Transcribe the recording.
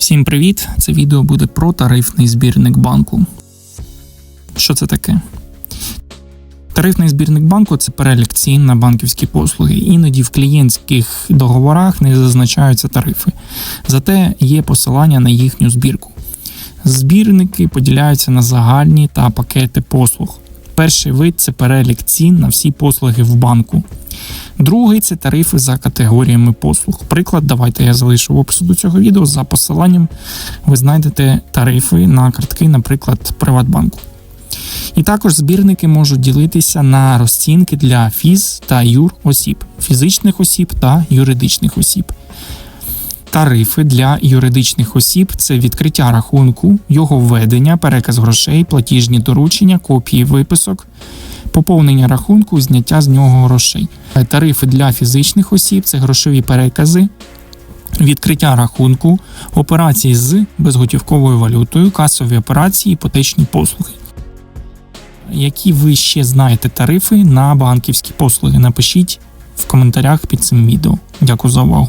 Всім привіт! Це відео буде про тарифний збірник банку. Що це таке? Тарифний збірник банку це перелік цін на банківські послуги. Іноді в клієнтських договорах не зазначаються тарифи, зате є посилання на їхню збірку. Збірники поділяються на загальні та пакети послуг. Перший вид це перелік цін на всі послуги в банку. Другий це тарифи за категоріями послуг. Приклад, давайте я залишу в опису до цього відео. За посиланням ви знайдете тарифи на картки, наприклад, Приватбанку. І також збірники можуть ділитися на розцінки для фіз та юр осіб, фізичних осіб та юридичних осіб. Тарифи для юридичних осіб це відкриття рахунку, його введення, переказ грошей, платіжні доручення, копії виписок, поповнення рахунку, зняття з нього грошей. Тарифи для фізичних осіб це грошові перекази, відкриття рахунку, операції з безготівковою валютою, касові операції, іпотечні послуги. Які ви ще знаєте тарифи на банківські послуги? Напишіть в коментарях під цим відео. Дякую за увагу.